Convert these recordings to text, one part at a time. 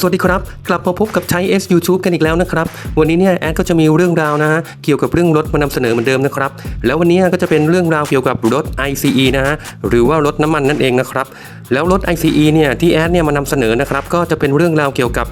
สวัสดีครับ กลับมาพบกับใช้ S YouTube กันอีกแล้วนะครับ วันนี้เนี่ยแอดก็จะมีเรื่องราวนะฮะเกี่ยวกับเรื่องรถมานำเสนอเหมือนเดิมนะครับ แล้ววันนี้ก็จะเป็นเรื่องราวเกี่ยวกับรถ ICE นะฮะหรือว่ารถน้ำมันนั่นเองนะครับแล้วรถ ICE เนี่ยที่แอดเนี่ยมานำเสนอนะครับก็จะเป็นเรื่องราวเกี่ยวกับ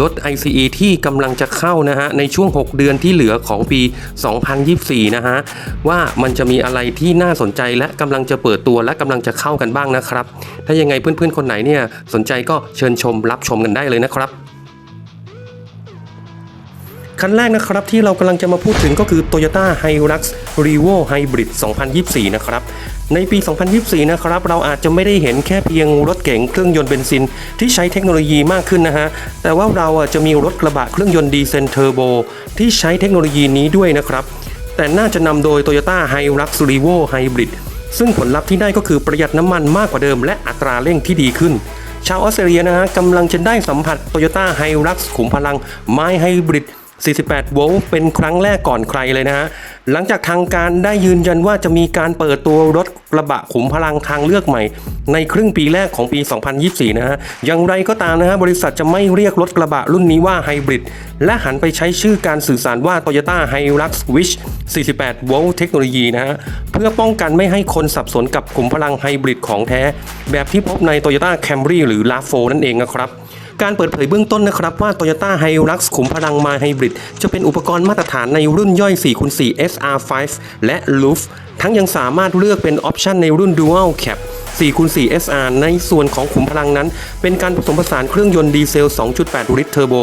รถ ICE ที่กำลังจะเข้านะฮะในช่วง 6 เดือนที่เหลือของปี 2024 นะฮะว่ามันจะมีอะไรที่น่าสนใจและกำลังจะเปิดตัวและกำลังจะเข้ากันบ้างนะครับ ถ้ายังไงเพื่อนๆคนไหนเนี่ยสนใจก็เชิญชมรับชมกันได้เลยนะครับ คันแรกนะครับที่เรากำลังจะมาพูดถึงก็คือ Toyota Hilux Revo Hybrid 2024 นะครับในปี 2024 นะครับ เราอาจจะไม่ได้เห็นแค่เพียงรถเก๋งเครื่องยนต์เบนซิน ที่ใช้เทคโนโลยีมากขึ้นนะฮะ แต่ว่าเราจะมีรถกระบะเครื่องยนต์ดีเซลเทอร์โบที่ใช้เทคโนโลยีนี้ด้วยนะครับ แต่น่าจะนำโดย Toyota Hilux Revo Hybrid ซึ่งผลลัพธ์ที่ได้ก็คือประหยัดน้ำมันมากกว่าเดิม และอัตราเร่งที่ดีขึ้น ชาวออสเตรเลียนะฮะกำลังจะได้สัมผัสโตโยต้าไฮรักขุมพลังไม้ไฮบริด 48 โวลต์เป็นครั้งแรกก่อนใครเลยนะฮะ หลังจากทางการได้ยืนยันว่าจะมีการเปิดตัวรถกระบะขุมพลังทางเลือกใหม่ ในครึ่งปีแรกของปี 2024 นะฮะ อย่างไรก็ตามนะฮะ บริษัทจะไม่เรียกรถกระบะรุ่นนี้ว่าไฮบริด และหันไปใช้ชื่อการสื่อสารว่า Toyota Hilux Wish 48 โวลต์เทคโนโลยีนะฮะ เพื่อป้องกันไม่ให้คนสับสนกับขุมพลังไฮบริดของแท้ แบบที่พบใน Toyota Camry หรือ RAV4 นั่นเองนะครับ การเปิดเผยเบื้องต้นนะครับว่า Toyota Hilux ขุมพลังมาไฮบริดจะเป็นอุปกรณ์มาตรฐานในรุ่นย่อย 4x4 SR5 และ Roof ทั้งยังสามารถเลือกเป็นออปชันในรุ่น Dual Cab 4x4 SR ในส่วนของขุมพลังนั้น เป็นการผสมผสานเครื่องยนต์ดีเซล 2.8 ลิตรเทอร์โบ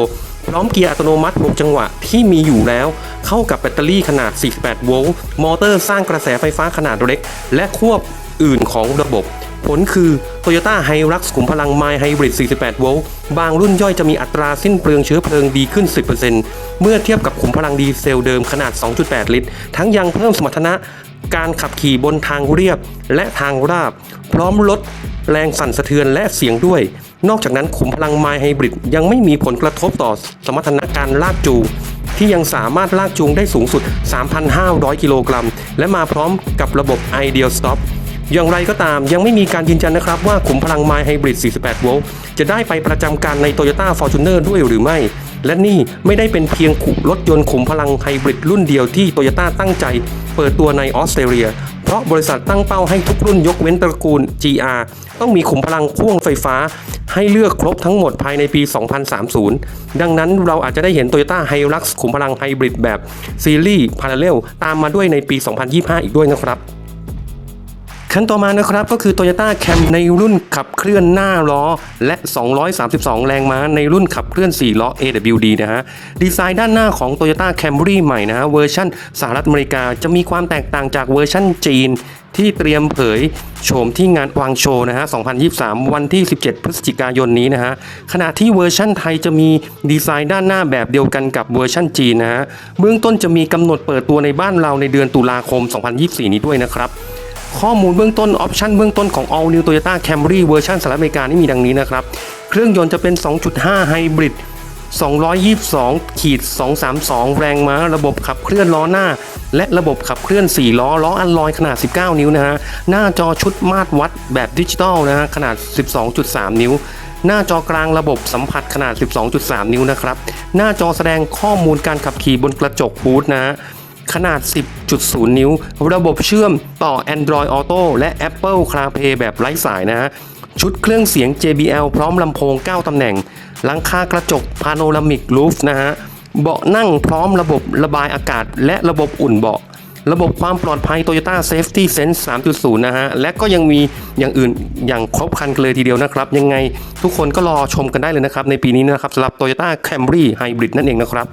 พร้อมเกียร์อัตโนมัติ 6 จังหวะที่มีอยู่แล้ว เข้ากับแบตเตอรี่ขนาด 48 โวลต์ มอเตอร์สร้างกระแสไฟฟ้าขนาดเล็ก และควบอื่นของระบบ ผลคือ Toyota Hilux ขุมพลัง My Hybrid 48 โวลต์ บางรุ่นย่อยจะมีอัตราสิ้นเปลืองเชื้อเพลิงดีขึ้น 10%เมื่อเทียบกับขุมพลังดีเซลเดิมขนาด 2.8 ลิตร ทั้งยังเพิ่มสมรรถนะการขับขี่บนทางเรียบและทางราบ พร้อมลดแรงสั่นสะเทือนและเสียงด้วย นอกจากนั้นขุมพลัง My Hybrid ยังไม่มีผลกระทบต่อสมรรถนะการลากจูง ที่ยังสามารถลากจูงได้สูงสุด 3,500 กิโลกรัม และมาพร้อมกับระบบ Ideal Stop อย่างไรก็ตามยังไม่มีการยืนยันนะครับว่าขุมพลัง My Hybrid 48 โวลต์จะได้ไปประจำการใน Toyota Fortuner ด้วยหรือไม่ และนี่ไม่ได้เป็นเพียงขุรถยนต์ขุมพลังไฮบริดรุ่นเดียวที่ Toyota ตั้งใจ เปิดตัวในออสเตรเลีย เพราะบริษัทตั้งเป้าให้ทุกรุ่นยกเว้นตระกูล GR ต้องมีขุมพลังพ่วงไฟฟ้า ให้เลือกครบทั้งหมดภายในปี 2030 ดังนั้นเราอาจจะได้เห็น Toyota Hilux ขุมพลังไฮบริดแบบซีรีส์ Parallel ตามมาด้วยในปี 2025 อีกด้วยนะครับ คันต่อมานะครับก็คือ Toyota Cam ในรุ่นขับเคลื่อนหน้าล้อ และ 232 แรงม้าในรุ่นขับเคลื่อน 4 ล้อ AWD นะฮะ ดีไซน์ด้านหน้าของ Toyota Camry ใหม่นะฮะเวอร์ชันสหรัฐอเมริกาจะมีความแตกต่างจากเวอร์ชันจีนที่เตรียมเผยโฉมที่งานวางโชว์นะฮะ 2023 วันที่ 17 พฤศจิกายนนี้นะฮะ ขณะที่เวอร์ชั่นไทยจะมีดีไซน์ด้านหน้าแบบเดียวกันกับเวอร์ชั่นจีนนะฮะ เบื้องต้นจะมีกำหนดเปิดตัวในบ้านเราในเดือนตุลาคม 2024 นี้ด้วยนะครับ ข้อมูลเบื้องต้นออปชันเบื้องต้นของ All New Toyota Camry เวอร์ชันสหรัฐอเมริกานี่มีดังนี้นะครับ เครื่องยนต์จะเป็น 2.5 ไฮบริด222ขีด232 แรงม้า ระบบขับเคลื่อนล้อหน้า และระบบขับเคลื่อน 4 ล้อ ล้ออัลลอยขนาด 19 นิ้วนะฮะ หน้าจอชุดมาตรวัดแบบดิจิตอลนะฮะ ขนาด 12.3 นิ้ว หน้าจอกลางระบบสัมผัสขนาด 12.3 นิ้วนะครับ หน้าจอแสดงข้อมูลการขับขี่บนกระจกฮูดนะฮะ ขนาด 10.0 นิ้ว ระบบเชื่อมต่อ Android Auto และ Apple CarPlay แบบไร้สายนะฮะ ชุดเครื่องเสียง JBL พร้อมลำโพง 9 ตำแหน่ง หลังคากระจก Panoramic Roof นะฮะ เบาะนั่งพร้อมระบบระบายอากาศ และระบบอุ่นเบาะ ระบบความปลอดภัย Toyota Safety Sense 3.0 นะฮะ และก็ยังมีอย่างอื่นอย่างครบครันเลยทีเดียวนะครับ ยังไงทุกคนก็รอชมกันได้เลยนะครับ ในปีนี้นะครับสำหรับ Toyota Camry Hybrid นั่นเองนะครับ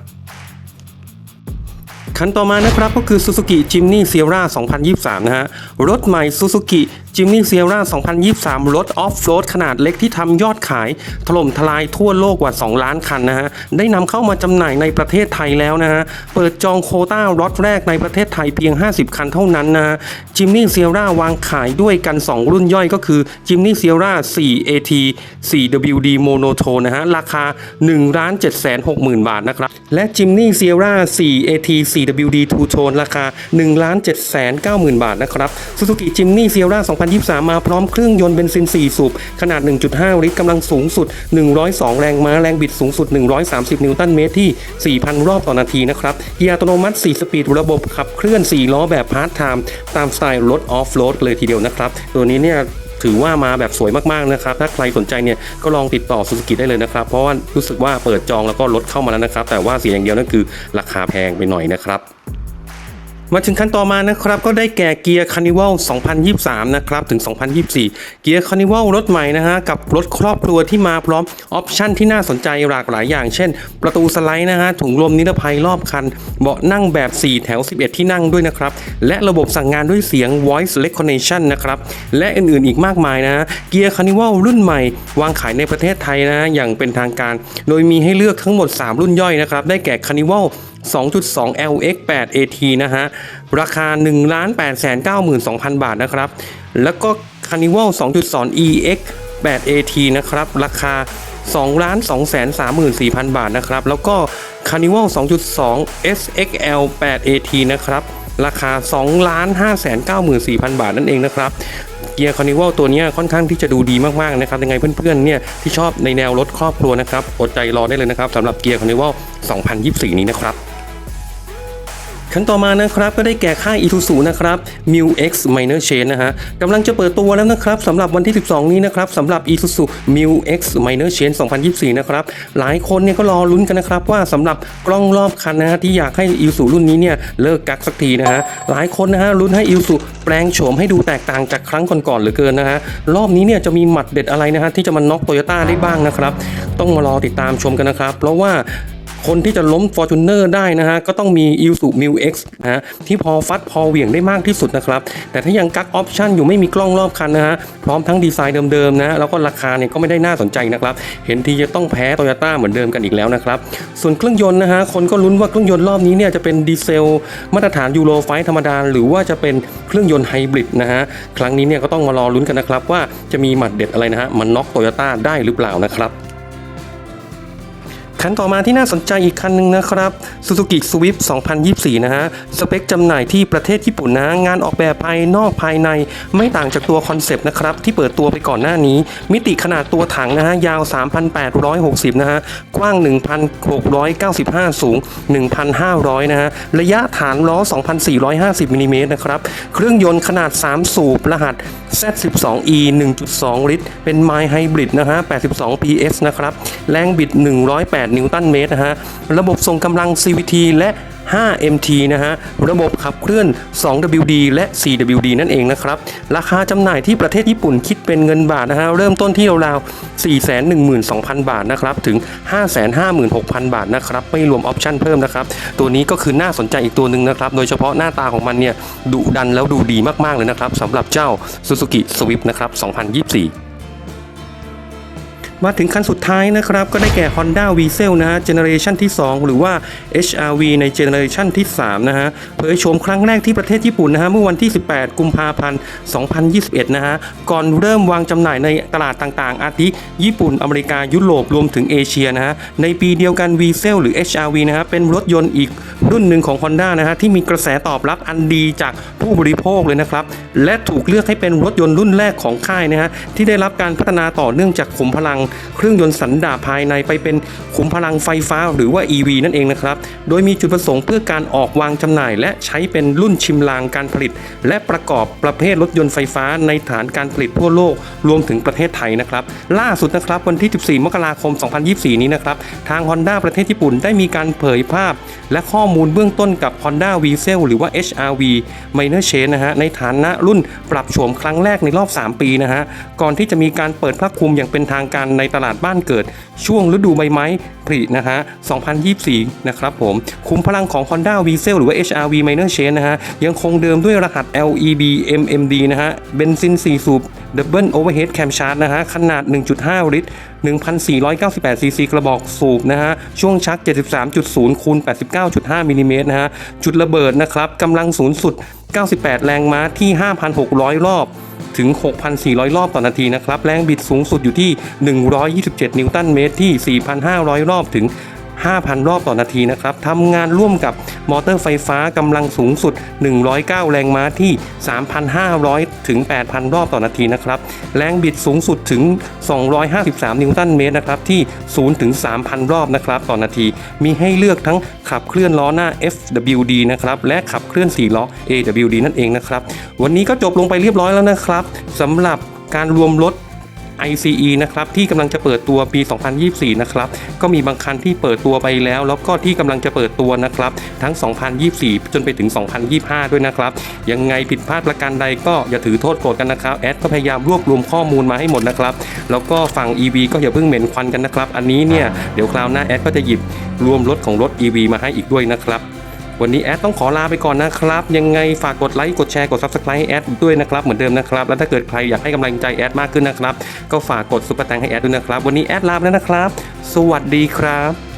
คันต่อมานะครับก็คือ Suzuki Jimny Sierra 2023 นะฮะ รถใหม่ Suzuki Jimny Sierra 2023 รถออฟโรดขนาดเล็กที่ทำยอดขาย ถล่มทลายทั่วโลกกว่า 2 ล้านคันนะฮะ ได้นำเข้ามาจำหน่ายในประเทศไทยแล้วนะฮะ เปิดจองโคต้ารถแรกในประเทศไทยเพียง 50 คันเท่านั้นนะฮะ Jimny Sierra วางขายด้วยกัน 2 รุ่นย่อยก็คือ Jimny Sierra 4 AT 4 WD Monotone นะฮะ ราคา 1 7 6 0 0 0 0 บาทนะครับ และ Jimny Sierra 4 AT 4 WD Two Tone ราคา 1 7 9 0 0 0 0 บาทนะครับ Suzuki Jimny Sierra 2023 มาพร้อมเครื่องยนต์เบนซิน 4 สูบ ขนาด 1.5 ลิตรกำลังสูงสุด 102 แรงม้าแรงบิดสูงสุด 130 นิวตันเมตรที่ 4,000 รอบต่อนาทีนะครับเกียร์อัตโนมัติ 4 สปีดระบบขับเคลื่อน 4 ล้อแบบพาร์ทไทม์ตามสไตล์รถออฟโรดเลยทีเดียวนะครับ ตัวนี้เนี่ยถือว่ามาแบบสวยมากๆนะครับ ถ้าใครสนใจเนี่ยก็ลองติดต่อซูซูกิได้เลยนะครับ เพราะว่ารู้สึกว่าเปิดจองแล้วก็รถเข้ามาแล้วนะครับ แต่ว่าเสียอย่างเดียวนั่นคือราคาแพงไปหน่อยนะครับ มาถึงขั้นต่อมานะครับก็ได้แก่เกียร์คานิวัล2023 นะครับ ถึง 2024 เกียร์คานิวัลรถใหม่นะฮะ กับรถครอบครัวที่มาพร้อมออปชั่นที่น่าสนใจหลากหลายอย่าง เช่น ประตูสไลด์นะฮะ ถุงลมนิรภัยรอบคัน เบาะนั่งแบบ 4 แถว 11 ที่นั่งด้วยนะครับ และระบบสั่งงานด้วยเสียง voice recognition นะครับ และอื่นๆอีกมากมายนะเกียร์คานิวัลรุ่นใหม่ วางขายในประเทศไทยนะอย่างเป็นทางการ โดยมีให้เลือกทั้งหมด 3 รุ่นย่อยนะครับได้แก่คานิวัล 2.2 LX 8 AT นะฮะ ราคา 1 8 9 2 0 0 0 บาทนะครับ แล้วก็ Carnival 2.2 EX 8 AT นะครับ ราคา 2 2 3 4 0 0 0 บาทนะครับ แล้วก็ Carnival 2.2 SXL 8 AT นะครับ ราคา 2 5 9 4 0 0 0 บาทนั่นเองนะครับเกียร์คานิวัลตัวนี้ค่อนข้างที่จะดูดีมากๆนะครับยังไงเพื่อนๆเนี่ยที่ชอบในแนวรถครอบครัวนะครับอดใจรอได้เลยนะครับสำหรับเกียร์คานิวัล2024 นี้นะครับ ขั้นต่อมานะครับก็ได้แก่ค่าย Isuzu นะครับ m u X Minor Chain นะฮะกำลังจะเปิดตัวแล้วนะครับสำหรับวันที่ 12 นี้นะครับสำหรับ Isuzu m u X Minor Chain 2024 นะครับหลายคนเนี่ยก็รอลุ้นกันนะครับว่าสำหรับกล้องรอบคันนะฮะที่อยากให้ Isuzu รุ่นนี้เนี่ยเลิกกักสักทีนะฮะหลายคนนะฮะลุ้นให้ Isuzu แปลงโฉมให้ดูแตกต่างจากครั้งก่อนๆเหลือเกินนะฮะรอบนี้เนี่ยจะมีหมัดเด็ดอะไรนะฮะที่จะมาน็อกโตโยต้าได้บ้างนะครับต้องมารอติดตามชมกันนะครับเพราะว่า คนที่จะล้ม Fortuner ได้นะฮะก็ต้องมี i s u m i l X นะฮะที่พอฟัดพอเหวี่ยงได้มากที่สุดนะครับ แต่ถ้ายังกักออปชันอยู่ไม่มีกล้องรอบคันนะฮะพร้อมทั้งดีไซน์เดิมๆนะแล้วก็ราคาเนี่ยก็ไม่ได้น่าสนใจนะครับเห็นทีจะต้องแพ้ t o y ยต้เหมือนเดิมกันอีกแล้วนะครับส่วนเครื่องยนต์นะฮะคนก็ลุ้นว่าเครื่องยนต์รอบนี้เนี่ยจะเป็นดีเซลมาตรฐานยูโรไฟธรรมดาหรือว่าจะเป็นเครื่องยนต์ไฮบริดนะฮะครั้งนี้เนี่ยก็ต้องมารอลุ้นกันนะครับว่าจะมีหมัดเด็ดอะไรนะฮะมันน็อกโตโยต้าได้หรือเปล่านะครับ คันต่อมาที่น่าสนใจอีกคันหนึ่งนะครับ Suzuki Swift 2024 นะฮะ สเปคจำหน่ายที่ประเทศญี่ปุ่นนะ งานออกแบบภายนอกภายในไม่ต่างจากตัวคอนเซปต์นะครับ ที่เปิดตัวไปก่อนหน้านี้ มิติขนาดตัวถังนะฮะ ยาว 3,860 นะฮะ กว้าง 1,695 สูง 1,500 นะฮะ ระยะฐานล้อ 2,450มิลลิเมตรนะครับ เครื่องยนต์ขนาด 3 สูบรหัส Z12E 1.2 ลิตร เป็นไมล์ไฮบริดนะฮะ 82 PS นะครับ แรงบิด 108นิวตันเมตรนะฮะ ระบบส่งกำลัง CVT และ 5MT นะฮะ ระบบขับเคลื่อน 2WD และ 4WD นั่นเองนะครับ ราคาจำหน่ายที่ประเทศญี่ปุ่นคิดเป็นเงินบาทนะฮะ เริ่มต้นที่ราวๆ412,000 บาทนะครับ ถึง 556,000 บาทนะครับ ไม่รวมออปชั่นเพิ่มนะครับ ตัวนี้ก็คือน่าสนใจอีกตัวหนึ่งนะครับ โดยเฉพาะหน้าตาของมันเนี่ยดุดันแล้วดูดีมากๆเลยนะครับสำหรับเจ้า Suzuki Swift นะครับ 2024 มาถึงคันสุดท้ายนะครับ ก็ได้แก่ Honda v z e l นะฮะเจเนอเรชันที่ 2 หรือว่า HRV ในเจเนอเรชันที่ 3 นะฮะเผยโฉมครั้งแรกที่ประเทศญี่ปุ่นนะฮะเมื่อวันที่ 18 กุมภาพันธ์ 2021 นะฮะก่อนเริ่มวางจำหน่ายในตลาดต่างๆ อาทิญี่ปุ่น อเมริกา ยุโรปรวมถึงเอเชียนะฮะในปีเดียวกัน v z e l หรือ HRV นะฮะเป็นรถยนต์อีกรุ่นหนึ่งของ Honda นะฮะที่มีกระแสตอบรับอันดีจากผู้บริโภคเลยนะครับและถูกเลือกให้เป็นรถยนต์รุ่นแรกของค่ายนะฮะที่ได้รับการพัฒนาต่อเนื่องจากขุมพลังเครื่องยนต์สันดาปภายในไปเป็นขุมพลังไฟฟ้าหรือว่า EV นั่นเองนะครับ โดยมีจุดประสงค์เพื่อการออกวางจำหน่าย และใช้เป็นรุ่นชิมลางการผลิต และประกอบประเภทรถยนต์ไฟฟ้าในฐานการผลิตทั่วโลกรวมถึงประเทศไทยนะครับ ล่าสุดนะครับวันที่ 14 มกราคม 2024 นี้นะครับ ทาง Honda ประเทศญี่ปุ่นได้มีการเผยภาพ และข้อมูลเบื้องต้นกับ Honda v z e l หรือว่า HRV Minor Change นะฮะในฐานะรุ่นปรับโฉมครั้งแรกในรอบ 3 ปีนะฮะก่อนที่จะมีการเปิดภาคภูมิอย่างเป็นทางการในตลาดบ้านเกิด ช่วงฤดูใบไม้ผลินะฮะ 2024 นะครับผม คุมพลังของ Honda v z e l หรือว่า HRV Minor Change นะฮะ ยังคงเดิมด้วยรหัส LEB MMD นะฮะ เบนซิน4สูบ Double Overhead Cam Charge นะฮะขนาด 1.5 ลิตร 1,498 ซีซีกระบอกสูบนะฮะช่วงชัก 73.0คูณ89.5มิลลิเมตรนะฮะจุดระเบิดนะครับกำลังสูงสุด 98 แรงม้าที่ 5,600 รอบถึง 6,400 รอบต่อนาทีนะครับ แรงบิดสูงสุดอยู่ที่ 127 นิวตันเมตรที่ 4,500 รอบถึง 5,000 รอบต่อนาทีนะครับทำงานร่วมกับมอเตอร์ไฟฟ้ากำลังสูงสุด 109 แรงม้าที่ 3,500 ถึง 8,000 รอบต่อนาทีนะครับ แรงบิดสูงสุดถึง 253 นิวตันเมตรนะครับ ที่ 0 ถึง 3,000 รอบนะครับต่อนาที มีให้เลือกทั้งขับเคลื่อนล้อหน้า FWD นะครับ และขับเคลื่อน 4 ล้อ AWD นั่นเองนะครับ วันนี้ก็จบลงไปเรียบร้อยแล้วนะครับสำหรับการรวมรถ ICE นะครับที่กำลังจะเปิดตัวปี 2024 นะครับก็มีบางคันที่เปิดตัวไปแล้ว แล้วก็ที่กำลังจะเปิดตัวนะครับทั้ง 2024 จนไปถึง 2025 ด้วยนะครับ ยังไงผิดพลาดประการใดก็อย่าถือโทษโกรธกันนะครับแอดก็พยายามรวบรวมข้อมูลมาให้หมดนะครับแล้วก็ฝั่ง EV ก็อย่าเพิ่งเหม็นควันกันนะครับ อันนี้เนี่ยเดี๋ยวคราวหน้าแอดก็จะหยิบรวมรถของรถ EV มาให้อีกด้วยนะครับ วันนี้แอดต้องขอลาไปก่อนนะครับ ยังไงฝากกดไลค์กดแชร์กด Subscribe ให้แอดด้วยนะครับเหมือนเดิมนะครับแล้วถ้าเกิดใครอยากให้กำลังใจแอดมากขึ้นนะครับ ก็ฝากกดซุปเปอร์แตงให้แอดด้วยนะครับ วันนี้แอดลาไปแล้วนะครับ สวัสดีครับ